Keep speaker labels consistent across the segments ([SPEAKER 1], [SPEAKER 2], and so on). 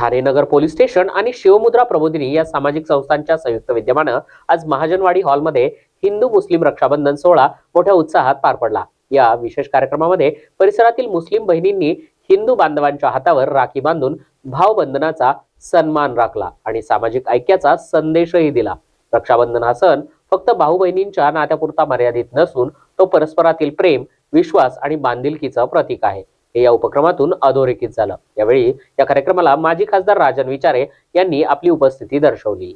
[SPEAKER 1] ठाणे नगर police station आणि शिवमुद्रा प्रबोधिनी या सामाजिक संस्थांच्या संयुक्त विद्यमानं आज महाजनवाडी हॉलमध्ये हिंदू मुस्लिम रक्षाबंधन सोहळा मोठ्या उत्साहात पार पडला. या विशेष कार्यक्रमामध्ये परिसरातील मुस्लिम बहिणींनी हिंदू बांधवांच्या हातावर राखी बांधून भावबंधनाचा सन्मान राखला आणि सामाजिक ऐक्याचा संदेशही दिला. रक्षाबंधन हा सण फक्त भाऊ बहिणींच्या नात्यापुरता मर्यादित नसून तो परस्परातील प्रेम विश्वास आणि बांधिलकीचं प्रतीक आहे. हे या उपक्रमातून अधोरेखित झालं. यावेळी या कार्यक्रमाला माजी खासदार राजन विचारे यांनी आपली उपस्थिती दर्शवली.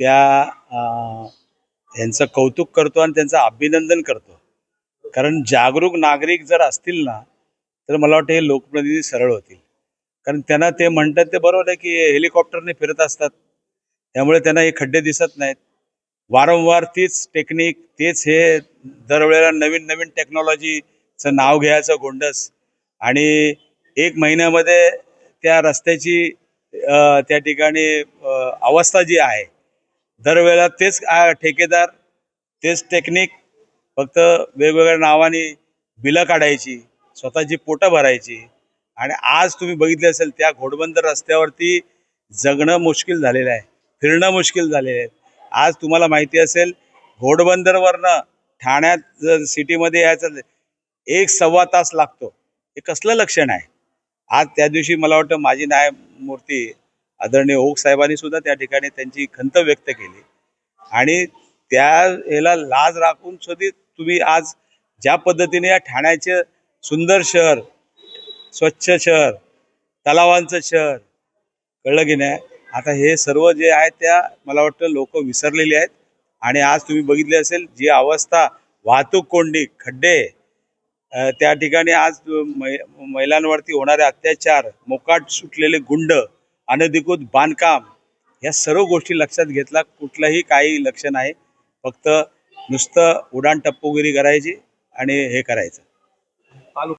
[SPEAKER 2] त्या अं, यांचं कौतुक करतो आणि त्यांचं अभिनंदन करतो. कारण जागरूक नागरिक जर असतील ना तर मला वाटतं हे लोकप्रतिनिधी सरळ होतील. कारण त्यांना ते म्हणतात ते बरोबर आहे की हेलिकॉप्टरने फिरत असतात. त्यामुळे त्यांना हे खड्डे दिसत नाहीत. वारंवार तीच टेक्निक तेच हे दरवेळेला नवीन नवीन टेक्नॉलॉजी चं नाव घ्यायचं गोंडस. आणि एक महिन्यामध्ये त्या रस्त्याची त्या ठिकाणी अवस्था जी आहे दरवेळेला तेच ठेकेदार तेच टेक्निक फक्त वेगवेगळ्या नावाने बिलं काढायची स्वतःची पोटं भरायची. आणि आज तुम्ही बघितले असेल त्या घोडबंदर रस्त्यावरती जगणं मुश्किल झालेलं आहे फिरणं मुश्किल झालेलं आहे. आज तुम्हाला माहिती असेल घोडबंदरवरनं ठाण्यात जर सिटीमध्ये यायचं एक सव्वा तास लागतो. हे कसलं लक्षण आहे? आज त्या दिवशी मला वाटतं माजी न्यायमूर्ती आदरणीय ओक साहेबांनी सुद्धा त्या ठिकाणी त्यांची खंत व्यक्त केली. आणि त्या ह्याला लाज राखून सुद्धा तुम्ही आज ज्या पद्धतीने या ठाण्याचे सुंदर शहर स्वच्छ शहर तलावांचं शहर कळलं की नाही? आता हे सर्व जे आहे त्या मला वाटतं लोक विसरलेली आहेत. आणि आज तुम्ही बघितले असेल जी अवस्था वाहतूक कोंडी खड्डे त्या ठिकाणी आज मै- महिलांवरती होणारे अत्याचार मोकाट सुटलेले गुंड अनधिकृत बांधकाम या सर्व गोष्टी लक्षात घेतला. कुठलंही काही लक्ष नाही. फक्त नुसतं उडाण टप्पूगिरी करायची आणि हे करायचं.